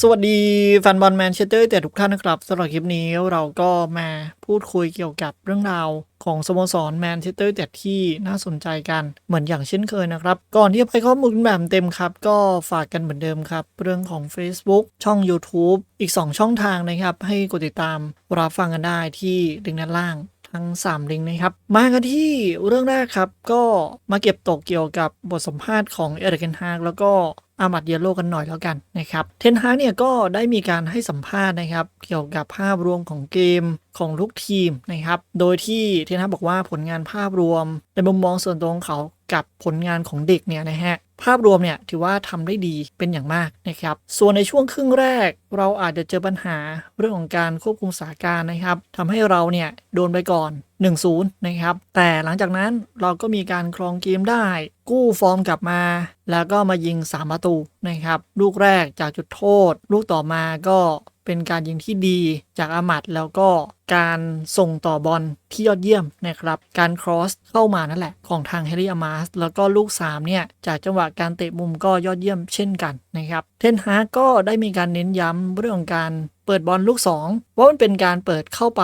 สวัสดีแฟนบอลแมนเชสเตอร์แต่ทุกท่านนะครับสำหรับคลิปนี้เราก็มาพูดคุยเกี่ยวกับเรื่องราวของสโมสรแมนเชสเตอร์แต่ที่น่าสนใจกันเหมือนอย่างเช่นเคยนะครับ ก่อนที่จะไปข้อมูลแบบเต็มครับ ก็ฝากกันเหมือนเดิมครับ เรื่องของ Facebook ช่อง YouTube อีก 2 ช่องทางนะครับ ให้กดติดตามรับฟังกันได้ที่ลิงก์ด้านล่างทั้ง 3 ลิงก์นะครับ มากันที่เรื่องแรกครับ ก็มาเก็บตกเกี่ยวกับบทสัมภาษณ์ของเอริกเกนฮากแล้วก็ อามัดเยโลกันหน่อยแล้วกันนะครับ เทนฮาเนี่ยก็ได้มีการให้สัมภาษณ์นะครับ เกี่ยวกับภาพรวมของเกมของทุกทีมนะครับ โดยที่เทนฮาบอกว่าผลงานภาพรวมในมุมมองส่วนตัวของเขากับผลงานของเด็กเนี่ยนะฮะ ภาพรวมเนี่ยถือว่าทำได้ดีเป็นอย่างมากนะครับ ส่วนในช่วงครึ่งแรก เราอาจจะเจอปัญหาเรื่องของการควบคุมสถานการณ์นะครับทำให้เราเนี่ยโดนไปก่อน 1-0 นะครับ แต่หลังจากนั้นเราก็มีการครองเกมได้ กู้ฟอร์มกลับมา แล้วก็มายิง 3 ประตูนะครับ ลูกแรกจากจุดโทษ ลูกต่อมาก็เป็นการยิงที่ดีจากอามัดแล้วก็การส่งต่อบอลที่ยอดเยี่ยมนะครับ การครอสเข้ามานั่นแหละของทางเฮริอามาสแล้วก็ลูก3เนี่ยจากจังหวะการเตะมุมก็ยอดเยี่ยมเช่นกันนะครับ เทนฮากก็ได้มีการเน้นย้ำเรื่องของการเปิดบอลลูก 2 ว่ามันเป็นการเปิดเข้าไป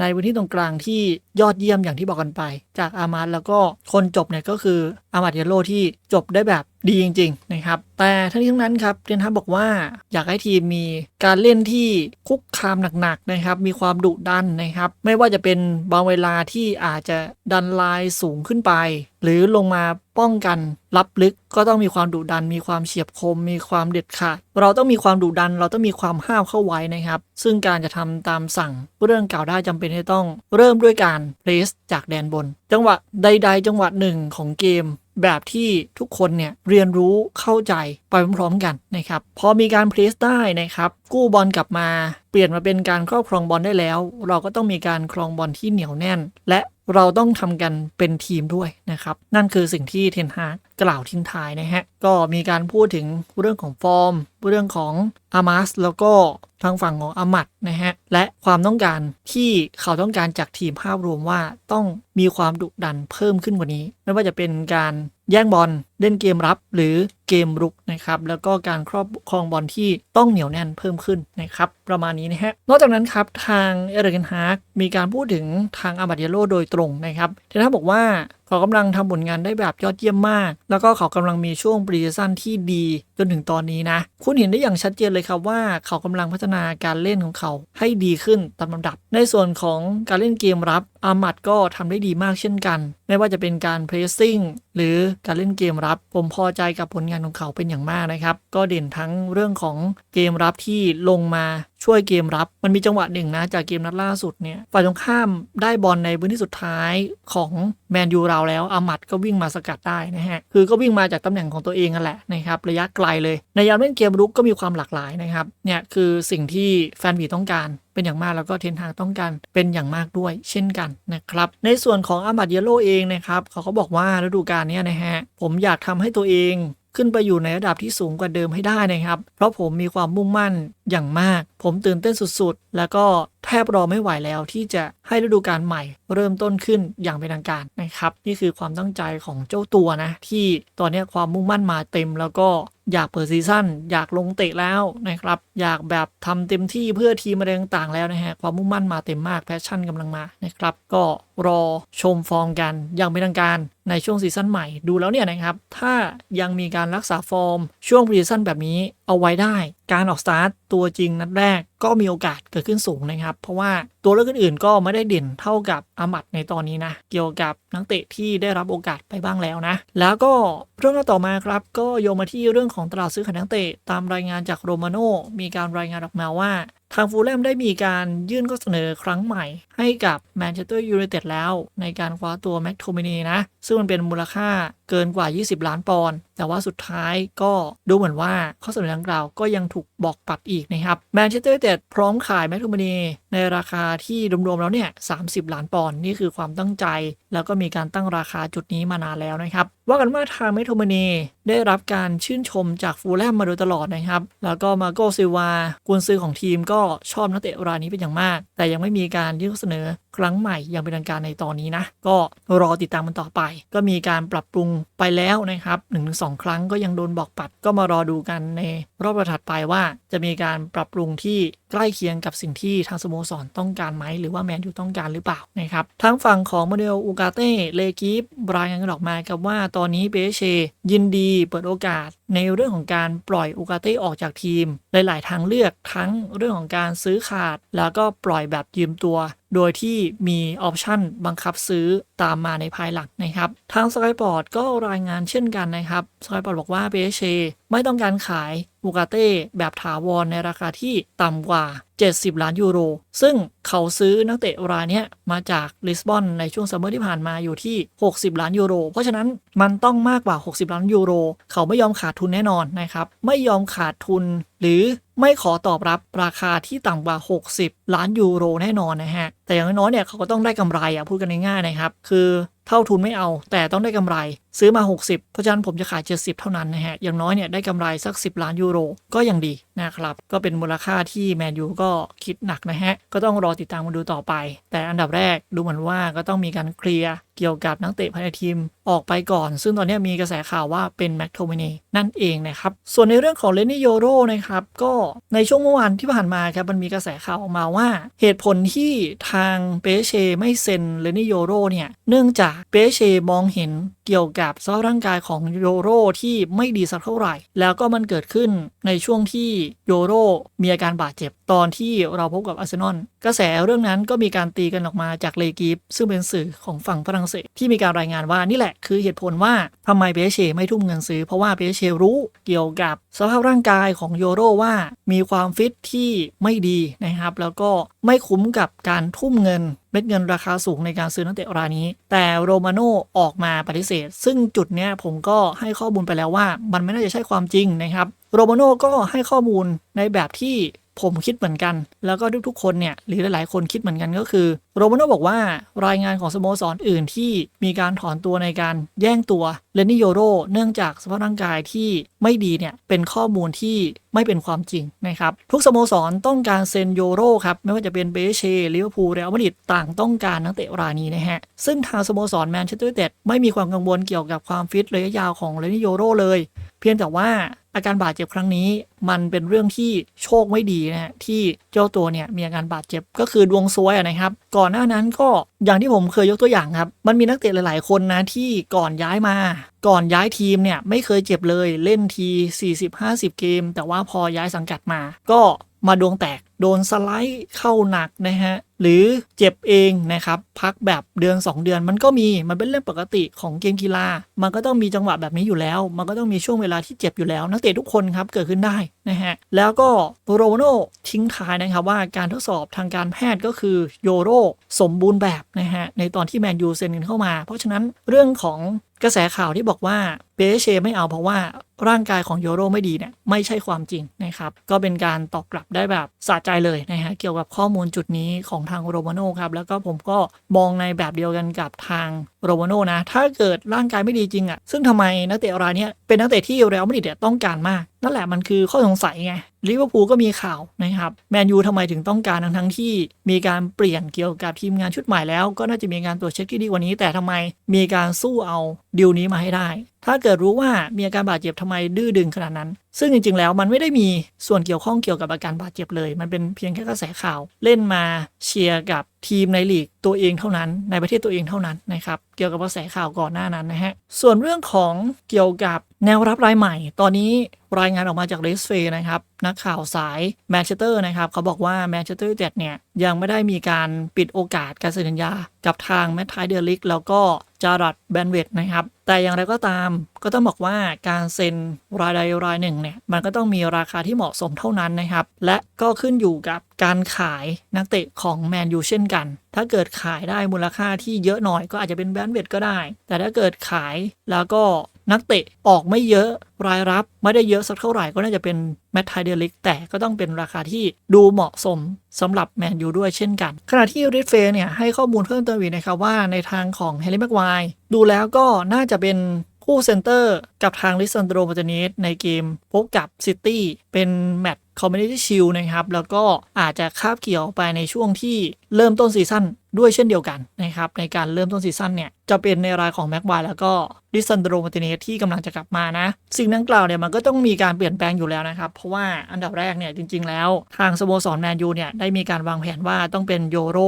ในพื้นที่ตรงกลางที่ ยอดเยี่ยมอย่างที่บอกกันไป จากอามาดแล้วก็คนจบเนี่ยก็คืออามาดเยโลที่จบได้แบบดีจริง ๆ นะครับ แต่ทั้งนี้ทั้งนั้นครับเทนฮาบอกว่าอยากให้ทีมมีการเล่นที่คุกคามหนักๆนะครับ มีความดุดันนะครับ ไม่ว่าจะเป็นบางเวลาที่อาจจะดันไลน์สูงขึ้นไป หรือลงมาป้องกันรับลึกก็ต้องมีความดุดัน มีความเฉียบคม มีความเด็ดขาด เราต้องมีความดุดัน เราต้องมีความห้าวเข้าไว้นะครับ ซึ่งการจะทำตามสั่งเรื่องกล่าวได้จำเป็นที่ต้องเริ่มด้วยการเพลสจากแดนบน จังหวะใด ๆ จังหวะหนึ่งของเกม แบบที่ทุกคนเนี่ยเรียนรู้เข้าใจไปพร้อมๆกันนะครับ พอมีการเพลสได้นะครับ กู้บอลกลับมา เปลี่ยนมาเป็นการครอบครองบอลได้แล้ว เราก็ต้องมีการครองบอลที่เหนียวแน่น และเราต้องทำกันเป็นทีมด้วยนะครับ นั่นคือสิ่งที่เทนฮาก กล่าวทิ้งท้ายนะฮะ ก็มีการพูดถึงเรื่องของฟอร์ม เรื่องของอามาสแล้วก็ทางฝั่งของอามัดนะฮะ และความต้องการที่เขาต้องการจากทีมภาพรวมว่าต้องมีความดุดันเพิ่มขึ้นกว่านี้ ไม่ว่าจะเป็นการแย่งบอลเล่นเกมรับหรือเกมรุกนะครับ แล้วก็การครอบครองบอลที่ต้องเหนียวแน่นเพิ่มขึ้นนะครับ ประมาณนี้นะฮะ นอกจากนั้นครับทางเอเรกันฮาร์กมีการพูดถึงทางอาบัตเยโลโดยตรงนะครับเทนฮาบอกว่า เขากำลังทำผลงานได้แบบยอดเยี่ยมมาก แล้วก็เขากำลังมีช่วงปรีซีซั่นที่ดีจนถึงตอนนี้นะ คุณเห็นได้อย่างชัดเจนเลยครับว่าเขากำลังพัฒนาการเล่นของเขาให้ดีขึ้นตามลำดับ ในส่วนของการเล่นเกมรับอามัดก็ทำได้ดีมากเช่นกันไม่ว่าจะเป็นการเพรสซิ่งหรือการเล่นเกมรับ ผมพอใจกับผลงานของเขาเป็นอย่างมากนะครับ ก็เด่นทั้งเรื่องของเกมรับที่ลงมาช่วยเกมรับ มันมีจังหวะหนึ่งนะจากเกมนัดล่าสุดเนี่ยฝ่ายตรงข้ามได้บอลในพื้นที่สุดท้ายของแมนยูเราแล้วอามัดก็วิ่งมาสกัดได้นะฮะคือก็วิ่งมาจากตำแหน่งของตัวเองนั่นแหละนะครับระยะไกลเลย ในยามเล่นเกมรุกก็มีความหลากหลายนะครับเนี่ยคือสิ่งที่แฟนบีต้องการ เป็นอย่างมากแล้วก็เทนทางต้องการเป็นอย่างมากด้วยเช่นกันนะครับ ในส่วนของอามัดเยโลเองนะครับเขาก็บอกว่าฤดูกาลนี้นะฮะผมอยากทำให้ตัวเองขึ้นไปอยู่ในระดับที่สูงกว่าเดิมให้ได้นะครับ เพราะผมมีความมุ่งมั่นอย่างมาก ผมตื่นเต้นสุดๆ แล้วก็แทบรอไม่ไหวแล้วที่จะให้ฤดูกาลใหม่ เริ่มต้นขึ้นอย่างเป็นทางการนะครับ นี่คือความตั้งใจของเจ้าตัวนะ ที่ตอนนี้ความมุ่งมั่นมาเต็มแล้วก็ อยากเปิดซีซั่นอยากลงเตะแล้วนะครับ อยากแบบทำเต็มที่เพื่อทีมอะไรต่างๆ แล้วนะฮะ ความมุ่งมั่นมาเต็มมากแพชชั่นกำลังมานะครับ ก็รอชมฟอร์มกันอย่างเป็นทางการในช่วงซีซั่นใหม่ดูแล้วเนี่ยนะครับ ถ้ายังมีการรักษาฟอร์มช่วงพรีซีซั่นแบบนี้เอาไว้ได้ การออกสตาร์ทตัวจริงนัดแรกก็มีโอกาสเกิดขึ้นสูงนะครับ เพราะว่าตัวเลือกอื่นๆก็ไม่ได้เด่นเท่ากับอามัดในตอนนี้นะ เกี่ยวกับนักเตะที่ได้รับโอกาสไปบ้างแล้วนะ แล้วก็เรื่องต่อมาครับ ก็โยงมาที่เรื่องของตลาดซื้อขายนักเตะตามรายงานจากโรมาโนมีการรายงานออกมาว่าทางฟูลแลมได้มีการยื่นข้อเสนอครั้งใหม่ ให้กับแมนเชสเตอร์ยูไนเต็ดแล้ว ในการคว้าตัวแม็กโทมินีนะ ซึ่งมันเป็นมูลค่าเกินกว่า 20 ล้านปอนด์แต่ว่าสุดท้ายก็ดูเหมือนว่าข้อเสนอดังกล่าวก็ยังถูกบอกปัดอีกนะครับแมนเชสเตอร์ยูไนเต็ดพร้อมขายแม็กโทมินีในราคาที่รวมๆแล้วเนี่ย30ล้านปอนด์นี่คือความตั้งใจ แล้วก็มีการตั้งราคาจุดนี้มานานแล้วนะครับ ว่ากันว่าทางแมกโทมินีได้รับการชื่นชมจากฟูลแลมมาโดยตลอดนะครับ แล้วก็มาโกซิวากุนซือของทีมก็ชอบนักเตะรายนี้เป็นอย่างมาก แต่ยังไม่มีการยื่นข้อเสนอครั้งใหม่อย่างเป็นทางการในตอนนี้นะก็รอติดตามมันต่อไป ก็มีการปรับปรุงไปแล้วนะครับ2 ครั้งก็ยังโดนบอกปัดก็มารอดูกันในรอบถัดไปว่าจะมีการปรับปรุงที่ ใกล้เคียงกับสิ่งที่ทางสโมสรต้องการไหมหรือว่าแมนยูต้องการหรือเปล่านะครับทางฝั่งของโมเดลอูกาเต้เลกิฟรายงานกันออกมาครับว่าตอนนี้เปเชยินดีเปิดโอกาสในเรื่องของการปล่อยอูกาเต้ออกจากทีม หลาย ๆ ทางเลือกทั้งเรื่องของการซื้อขาด แล้วก็ปล่อยแบบยืมตัว โดยที่มีออปชั่นบังคับซื้อตามมาในภายหลังนะครับ ทางสกายปอร์ตก็รายงานเช่นกันนะครับสกายปอร์ตบอกว่าเปเชไม่ต้องการขาย บูกาเต้แบบถาวรในราคาที่ต่ำกว่า 70 ล้านยูโร ซึ่งเขาซื้อนักเตะรายนี้มาจากลิสบอนในช่วงซัมเมอร์ที่ผ่านมาอยู่ที่ 60 ล้านยูโร เพราะฉะนั้นมันต้องมากกว่า 60 ล้านยูโร เขาไม่ยอมขาดทุนแน่นอนนะครับ ไม่ยอมขาดทุน หรือไม่ขอตอบรับราคาที่ต่ำกว่า 60 ล้านยูโรแน่นอนนะฮะ แต่อย่างน้อยเนี่ยเขาก็ต้องได้กำไรอะพูดกันง่ายๆนะครับ คือเท่าทุนไม่เอาแต่ต้องได้กำไร ซื้อมา 60 เพราะฉะนั้นผมจะขาย 70 เท่านั้นนะฮะ อย่างน้อยเนี่ยได้กำไรสัก 10 ล้านยูโร ก็ยังดีนะครับ ก็เป็นมูลค่าที่แมนยูก็คิดหนักนะฮะ ก็ต้องรอติดตามมาดูต่อไป แต่อันดับแรกดูเหมือนว่าก็ต้องมีการเคลียร์เกี่ยวกับนักเตะภายในทีมออกไปก่อน ซึ่งตอนนี้มีกระแสข่าวว่าเป็นแม็กโทมินีนั่นเองนะครับ ส่วนในเรื่องของเลนนี่โยโรนะครับ ก็ในช่วงเมื่อวานที่ผ่านมาครับมันมีกระแสข่าวออกมาว่า เหตุผลที่ทางเปเชไม่เซ็นเลนนี่โยโรเนี่ยเนื่องจากเปเชมองเห็นเกี่ยวกับสภาพร่างกายของโยโรที่ไม่ดีสักเท่าไหร่ แล้วก็มันเกิดขึ้นในช่วงที่โยโรมีอาการบาดเจ็บตอนที่เราพบกับอาร์เซนอลกระแสเรื่องนั้นก็มีการตีกันออกมาจากเลกิฟซึ่งเป็นสื่อของฝั่งฝรั่งเศสที่มีการรายงานว่านี่แหละคือเหตุผลว่าทำไมเปเชไม่ทุ่มเงินซื้อ เพราะว่าเปเชรู้เกี่ยวกับ สภาพร่างกายของโยโรว่ามีความฟิตที่ไม่ดีนะครับ แล้วก็ไม่คุ้มกับการทุ่มเงินเม็ดเงินราคาสูงในการซื้อนักเตะรายนี้ แต่โรมาโนออกมาปฏิเสธ ซึ่งจุดเนี้ยผมก็ให้ข้อมูลไปแล้วว่า มันไม่น่าจะใช่ความจริงนะครับ โรมาโนก็ให้ข้อมูลในแบบที่ ผมคิดเหมือนกัน แล้วก็ทุกๆคนเนี่ยหรือหลายๆคนคิดเหมือนกันก็คือโรมาโนบอกว่ารายงานของสโมสรออื่นที่มีการถอนตัวในการแย่งตัวเลนนิโยโรเนื่องจากสภาพร่างกายที่ไม่ดีเนี่ยเป็นข้อมูลที่ไม่เป็นความจริงนะครับ ทุกสโมสรต้องการเซนโยโรครับ ไม่ว่าจะเป็นเบเชลิเวอร์พูลเรอัลมาดริดต่างต้องการนักเตะรายนี้นะฮะ ซึ่งทางสโมสรแมนเชสเตอร์ยูไนเต็ดไม่มีความกังวลเกี่ยวกับความฟิตระยะยาวของเลนนิโยโรเลย เพียงแต่ว่า อาการบาดเจ็บครั้งนี้ มันเป็นเรื่องที่โชคไม่ดีนะฮะที่เจ้าตัวเนี่ยมีอาการบาดเจ็บก็คือดวงซวยอะนะครับ ก่อนหน้านั้นก็อย่างที่ผมเคยยกตัวอย่างครับ มันมีนักเตะหลาย ๆ คนนะที่ก่อนย้ายมา ก่อนย้ายทีมเนี่ยไม่เคยเจ็บเลยเล่นที 40-50 เกม แต่ว่าพอย้ายสังกัดมา ก็มาดวงแตก โดนสไลด์เข้าหนักนะฮะหรือเจ็บเองนะครับพักแบบเดือน 2 เดือนมันก็มีมันเป็นเรื่องปกติของเกมกีฬา มันก็ต้องมีจังหวะแบบนี้อยู่แล้ว มันก็ต้องมีช่วงเวลาที่เจ็บอยู่แล้ว นักเตะทุกคนครับเกิดขึ้นได้นะฮะแล้วก็โรโนทิ้งท้ายนะครับว่าการทดสอบทางการแพทย์ก็คือโยโรสมบูรณ์แบบนะฮะในตอนที่แมนยูเซ็นกันเข้ามา เพราะฉะนั้นเรื่องของกระแสข่าวที่บอกว่าเปเชไม่เอาเพราะว่าร่างกายของโยโรไม่ดีเนี่ยไม่ใช่ความจริงนะครับ ก็เป็นการตอบกลับได้แบบสะใจเลยนะฮะเกี่ยวกับข้อมูลจุดนี้ของทางโรมาโน่ครับ แล้วก็ผมก็มองในแบบเดียวกันกับทางโรมาโน่นะ ถ้าเกิดร่างกายไม่ดีจริงอะ่ะซึ่งทำไมนักเตะรายนี้เป็นนักเตะที่เรอัลมาดริดต้องการมาก นั่นแหละมันคือข้อสงสัยไงลิเวอร์พูลก็มีข่าวนะครับแมนยูทำไมถึงต้องการทั้งทั้งที่มีการเปลี่ยนเกี่ยวกับทีมงานชุดใหม่แล้ว ก็น่าจะมีการตรวจเช็คที่ดีกว่านี้ แต่ทำไมมีการสู้เอาดิวนี้มาให้ได้ ถ้าเกิดรู้ว่ามีอาการบาดเจ็บทำไมดื้อดึงขนาดนั้น ซึ่งจริงๆ แล้วมันไม่ได้มีส่วนเกี่ยวข้องเกี่ยวกับอาการบาดเจ็บเลย มันเป็นเพียงแค่กระแสข่าว เล่นมาเชียร์กับทีมในลีกตัวเองเท่านั้น ในประเทศตัวเองเท่านั้นนะครับ เกี่ยวกับกระแสข่าวก่อนหน้านั้นนะฮะ ส่วนเรื่องของเกี่ยวกับแนวรับรายใหม่ ตอนนี้รายงานออกมาจากเรสเฟนะครับ นักข่าวสายแมนเชสเตอร์นะครับเขาบอกว่าแมนเชสเตอร์ยูไนเต็ดเนี่ยยังไม่ได้มีการปิดโอกาสการเซ็นสัญญา กับทางแมทไทเดลิกแล้วก็จารัดแบนเวดนะครับแต่อย่างไรก็ตามก็ต้องบอกว่าการเซ็นรายใดรายหนึ่งเนี่ยมันก็ต้องมีราคาที่เหมาะสมเท่านั้นนะครับและก็ขึ้นอยู่กับการขายนักเตะของแมนยูเช่นกัน ถ้าเกิดขายได้มูลค่าที่เยอะหน่อยก็อาจจะเป็นแบนเวดก็ได้ แต่ถ้าเกิดขายแล้วก็ นักเตะออกไม่เยอะรายรับไม่ได้เยอะสักเท่าไหร่ก็น่าจะเป็นแมทไทเดลิกแต่ก็ต้องเป็นราคาที่ดูเหมาะสมสำหรับแมนยูด้วยเช่นกัน ขณะที่ริดเฟเนี่ยให้ข้อมูลเพิ่มเติมอีกนะครับว่าในทางของเฮลิแม็กไวดูแล้วก็น่าจะเป็นคู่เซนเตอร์กับทางลิซันโดรมาตานิสในเกมพบกับซิตี้เป็นแมตช์ เขาไม่ได้ชิลนะครับ แล้วก็อาจจะคาบเกี่ยวไปในช่วงที่เริ่มต้นซีซั่นด้วยเช่นเดียวกันนะครับ ในการเริ่มต้นซีซั่นเนี่ย จะเป็นในรายของแม็กไวแล้วก็ดิซันโดรมาติเนสที่กำลังจะกลับมานะ สิ่งดังกล่าวเนี่ยมันก็ต้องมีการเปลี่ยนแปลงอยู่แล้วนะครับ เพราะว่าอันดับแรกเนี่ยจริง ๆ แล้วทางสโมสรแมนยูเนี่ยได้มีการวางแผนว่าต้องเป็นโยโร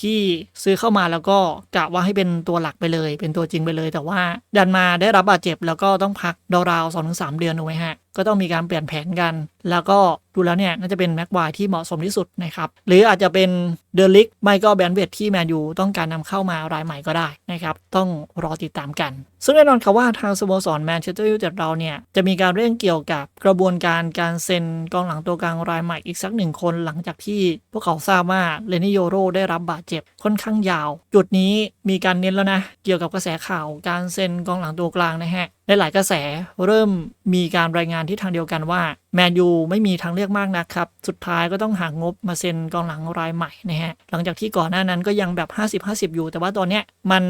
ที่ซื้อเข้ามาแล้วก็กะว่าให้เป็นตัวหลักไปเลย เป็นตัวจริงไปเลย แต่ว่าดันมาได้รับบาดเจ็บแล้วก็ต้องพักดราวสองถึงสามเดือนถูกไหมฮะ ก็ต้องมีการเปลี่ยนแผนกัน แล้วก็ดูแล้วเนี่ยน่าจะเป็นแม็กควายที่เหมาะสมที่สุดนะครับ หรืออาจจะเป็นเดลิกไม่ก็แบนเวทที่แมนยูต้องการนำเข้ามารายใหม่ก็ได้นะครับ ต้องรอติดตามกัน ซึ่งแน่นอนครับว่าทางสโมสรแมนเชสเตอร์ยูไนเต็ดเราเนี่ยจะมีการเร่งเกี่ยวกับกระบวนการการเซ็นกองหลังตัวกลางรายใหม่อีกสักหนึ่งคนหลังจากที่พวกเขาทราบว่าเลนิโยโรได้รับบาดเจ็บค่อนข้างยาว จุดนี้มีการเน้นแล้วนะ เกี่ยวกับกระแสข่าวการเซ็นกองหลังตัวกลางนะฮะหลายๆกระแสเริ่มมีการรายงานที่ทางเดียวกันว่า แมนยูไม่มีทางเลือกมากนะครับ สุดท้ายก็ต้องหางบมาเซ็นกองหลังรายใหม่นะฮะ หลังจากที่ก่อนหน้านั้นก็ยังแบบ 50-50 อยู่ แต่ว่าตอนเนี้ยมัน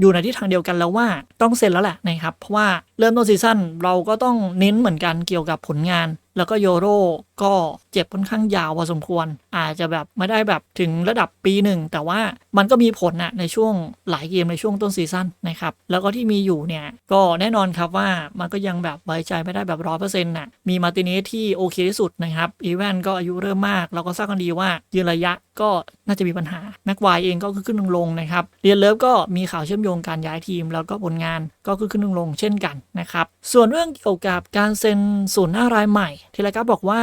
อยู่ในที่ทางเดียวกันแล้วว่าต้องเซ็นแล้วแหละนะครับ เพราะว่าเริ่มต้นซีซั่นเราก็ต้องเน้นเหมือนกันเกี่ยวกับผลงาน แล้วก็โยโร ก็เจ็บค่อนข้างยาวพอสมควร อาจจะแบบไม่ได้แบบถึงระดับปีหนึ่ง แต่ว่ามันก็มีผลนะในช่วงหลายเกมในช่วงต้นซีซั่นนะครับแล้วก็ที่มีอยู่เนี่ยก็แน่นอนครับว่ามันก็ยังแบบไว้ใจไม่ได้แบบร้อยเปอร์เซ็นต์น่ะมีมาร์ตินสที่โอเคที่สุดนะครับอีแวนก็อายุเริ่มมาก เราก็ทราบกันดีว่ายืนระยะก็น่าจะมีปัญหาแม็กควายเองก็คือขึ้นลงนะครับเรียนเลิฟก็มีข่าวเชื่อมโยงการย้ายทีม แล้วก็ผลงานก็คือขึ้นลงเช่นกันนะครับส่วนเรื่องเกี่ยวกับการเซ็นศูนย์หน้ารายใหม่เทเลกราบอกว่า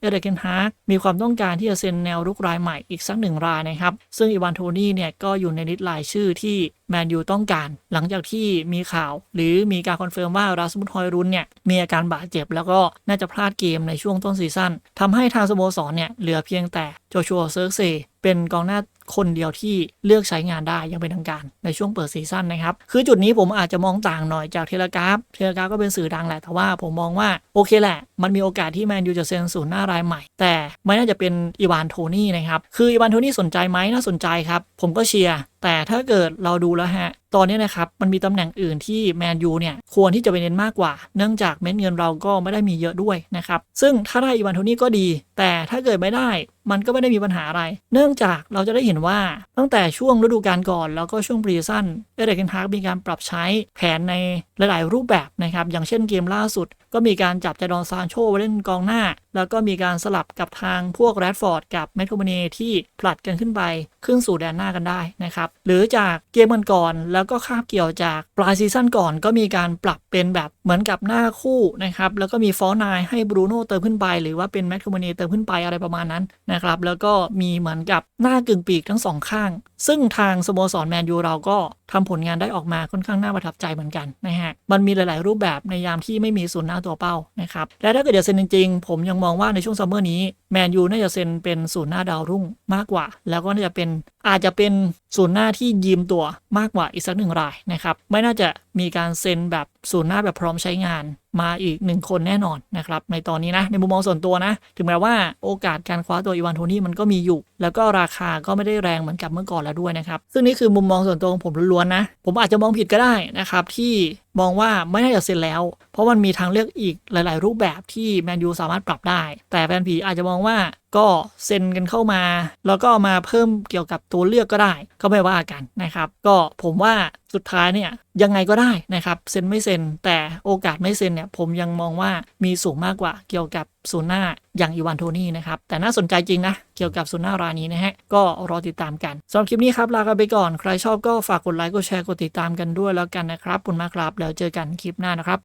เอเดรเกนฮาร์กมีความต้องการที่จะเซ็นแนวรุกรายใหม่อีกสักหนึ่งรายนะครับ ซึ่งอีวานโทนี่เนี่ยก็อยู่ในลิสต์รายชื่อที่แมนยูต้องการ หลังจากที่มีข่าวหรือมีการคอนเฟิร์มว่าราสมุทฮอยรุนเนี่ยมีอาการบาดเจ็บ แล้วก็น่าจะพลาดเกมในช่วงต้นซีซั่นทำให้ทางสโมสรเนี่ยเหลือเพียงแต่โจชัวเซิร์กเซเป็นกองหน้าคนเดียวที่เลือกใช้งานได้อยังเป็นทางการในช่วงเปิดซีซั่นนะครับ คือจุดนี้ผมอาจจะมองต่างหน่อยจากเทเลกราฟเทเลกราฟก็เป็นสื่อดังแหละแต่ว่าผมมองว่าโอเคแหละ มันมีโอกาสที่แมนยูจะเซ็นศูนย์หน้ารายใหม่ แต่ไม่น่าจะเป็นอีวานโทนี่นะครับ คืออีวานโทนี่สนใจไหมน่าสนใจครับ ผมก็เชียร์ แต่ถ้าเกิดเราดูแล้วฮะ ตอนนี้นะครับมันมีตำแหน่งอื่นที่แมนยูเนี่ยควรที่จะไปเน้นมากกว่า เนื่องจากเม็ดเงินเราก็ไม่ได้มีเยอะด้วยนะครับซึ่งถ้าได้อีวานโทนี่ก็ดี แต่ถ้าเกิดไม่ได้มันก็ไม่ได้มีปัญหาอะไร เนื่องจากเราจะได้เห็นว่าตั้งแต่ช่วงฤดูกาลก่อน แล้วก็ช่วงปรีซันเอเดรเกนฮาร์กมีการปรับใช้แผนในหลาย ๆ รูปแบบนะครับอย่างเช่นเกมล่าสุด ก็มีการจับจดอนซานโชไว้เล่นกองหน้า แล้วก็มีการสลับกับทางพวกแรดฟอร์ดกับแมคโทมเนที่ผลัดกันขึ้นไป ขึ้นสู่แดนหน้ากันได้นะครับหรือจากเกมมันก่อนแแล้วก็คาบเกี่ยวจากปลายซีซั่นก่อนก็มีการปรับเป็นแบบเหมือนกับหน้าคู่นะครับแล้วก็มีฟอร์นายให้บรูโน่เติมขึ้นไป หรือว่าเป็นแมตต์คโทมเนเติมขึ้นไปอะไรประมาณนั้นนะครับแล้วก็มีเหมือนกับหน้ากึ่งปีกทั้งสองข้าง ซึ่งทางสโมสรแมนยูเราก็ทำผลงานได้ออกมาค่อนข้างน่าประทับใจเหมือนกันนะฮะ มันมีหลาย ๆ รูปแบบในยามที่ไม่มีศูนย์หน้าตัวเป้านะครับ และถ้าเกิดจะเซ็นจริง ๆ ผมยังมองว่าในช่วงซัมเมอร์นี้แมนยูน่าจะเซ็นเป็นศูนย์หน้าดาวรุ่งมากกว่า แล้วก็น่าจะเป็นอาจจะเป็นศูนย์หน้าที่ยืมตัวมากกว่าอีกสักหนึ่งรายนะครับ ไม่น่าจะมีการเซ็นแบบศูนย์หน้าแบบพร้อมใช้งานมาอีกหนึ่งคนแน่นอนนะครับ ในตอนนี้นะ ในมุมมองส่วนตัวนะ ถึงแม้ว่าโอกาสการคว้าตัวอีวานโทนี่มันก็มีอยู่ แล้วก็ราคาก็ไม่ได้แรงเหมือนกับเมื่อก่อนแล้วด้วยนะครับ ซึ่งนี่คือมุมมองส่วนตัวของผมล้วนๆนะ ผมอาจจะมองผิดก็ได้นะครับ ที่มองว่าไม่น่าจะเซ็นแล้ว เพราะมันมีทางเลือกอีกหลาย ๆ รูปแบบที่แมนยูสามารถปรับได้ แต่แฟนผีอาจจะมองว่าก็เซ็นกันเข้ามา แล้วก็มาเพิ่มเกี่ยวกับตัวเลือกก็ได้ก็ไม่ว่ากันนะครับ ก็ผมว่าสุดท้ายเนี่ยยังไงก็ได้นะครับเซ็นไม่เซ็น แต่โอกาสไม่เซ็นเนี่ยผมยังมองว่ามีสูงมากกว่าเกี่ยวกับศูนย์หน้าอย่างอีวานโทนี่นะครับแต่น่าสนใจจริงนะเกี่ยวกับศูนย์หน้ารายนี้นะฮะก็รอติดตามกันสำหรับคลิปนี้ครับลากันไปก่อนใครชอบก็ฝากกดไลค์กดแชร์กดติดตามกันด้วยแล้วกันนะครับขอบคุณมากครับแล้วเจอกันคลิปหน้านะครับ